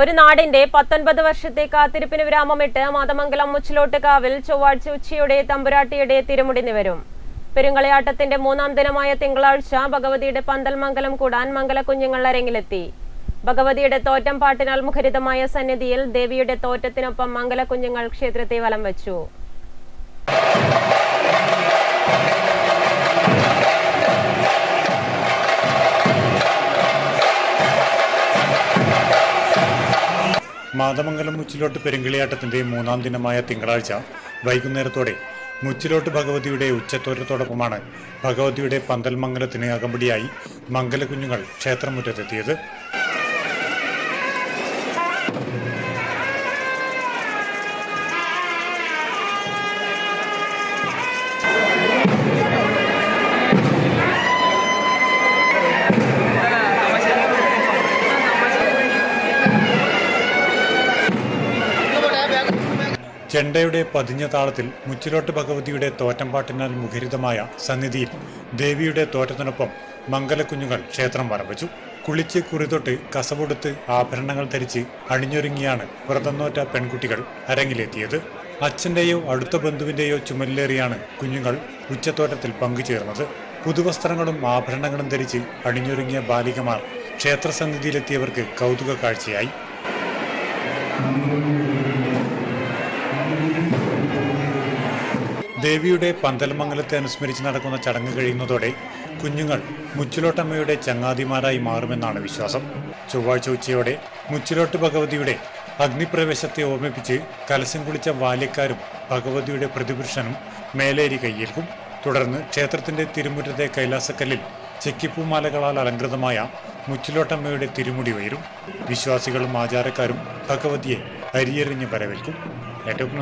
ഒരു നാടിന്റെ പത്തൊൻപത് വർഷത്തെ കാത്തിരിപ്പിന് വിരാമമിട്ട് മാതമംഗലം മുച്ചിലോട്ട് കാവിൽ ചൊവ്വാഴ്ച ഉച്ചയോടെ തമ്പുരാട്ടിയുടെ തിരുമുടി നിവരും പെരുങ്കളിയാട്ടത്തിന്റെ മൂന്നാം ദിനമായ തിങ്കളാഴ്ച ഭഗവതിയുടെ പന്തൽമംഗലം കൂടാൻ മംഗലക്കുഞ്ഞുങ്ങൾ അരങ്ങിലെത്തി. ഭഗവതിയുടെ തോറ്റം പാട്ടിനാൽ മുഖരിതമായ സന്നിധിയിൽ ദേവിയുടെ തോറ്റത്തിനൊപ്പം മംഗലക്കുഞ്ഞുങ്ങൾ ക്ഷേത്രത്തെ വലം വെച്ചു. മാതമംഗലം മുച്ചിലോട്ട് പെരുങ്കിളിയാട്ടത്തിന്റെ മൂന്നാം ദിനമായ തിങ്കളാഴ്ച വൈകുന്നേരത്തോടെ മുച്ചിലോട്ട് ഭഗവതിയുടെ ഉച്ചത്തോരത്തോടൊപ്പമാണ് ഭഗവതിയുടെ പന്തൽ പന്തൽമംഗലത്തിന് അകമ്പടിയായി മംഗലകുഞ്ഞുങ്ങൾ ക്ഷേത്രമുറ്റത്തെത്തിയത്. ചെണ്ടയുടെ പതിഞ്ഞ താളത്തിൽ മുച്ചിലോട്ട് ഭഗവതിയുടെ തോറ്റംപാട്ടിനാൽ മുഖരിതമായ സന്നിധിയിൽ ദേവിയുടെ തോറ്റത്തിനൊപ്പം മംഗലക്കുഞ്ഞുങ്ങൾ ക്ഷേത്രം വരവച്ചു. കുളിച്ച് കുറിതൊട്ട് കസവൊടുത്ത് ആഭരണങ്ങൾ ധരിച്ച് അണിഞ്ഞൊരുങ്ങിയാണ് വ്രതം നോറ്റ പെൺകുട്ടികൾ അരങ്ങിലെത്തിയത്. അച്ഛന്റെയോ അടുത്ത ബന്ധുവിന്റെയോ ചുമലിലേറിയാണ് കുഞ്ഞുങ്ങൾ ഉച്ചത്തോറ്റത്തിൽ പങ്കുചേർന്നത്. പുതുവസ്ത്രങ്ങളും ആഭരണങ്ങളും ധരിച്ച് അണിഞ്ഞൊരുങ്ങിയ ബാലികമാർ ക്ഷേത്രസന്നിധിയിലെത്തിയവർക്ക് കൗതുക കാഴ്ചയായി ദേവിയുടെ പന്തൽമംഗലത്തെ അനുസ്മരിച്ച് നടക്കുന്ന ചടങ്ങ് കഴിയുന്നതോടെ കുഞ്ഞുങ്ങൾ മുച്ചിലോട്ടമ്മയുടെ ചങ്ങാതിമാരായി മാറുമെന്നാണ് വിശ്വാസം. ചൊവ്വാഴ്ച ഉച്ചയോടെ മുച്ചിലോട്ട് ഭഗവതിയുടെ അഗ്നിപ്രവേശത്തെ ഓർമ്മിപ്പിച്ച് കലശം കുളിച്ച ബാല്യക്കാരും ഭഗവതിയുടെ പ്രതിപുരുഷനും മേലേരി കൈയേൽക്കും തുടർന്ന് ക്ഷേത്രത്തിന്റെ തിരുമുറ്റത്തെ കൈലാസക്കല്ലിൽ ചെക്കിപ്പൂമാലകളാൽ അലങ്കൃതമായ മുച്ചിലോട്ടമ്മയുടെ തിരുമുടി ഉയരും വിശ്വാസികളും ആചാരക്കാരും ഭഗവതിയെ അരിയെറിഞ്ഞ് വരവേൽക്കും. ഏറ്റവും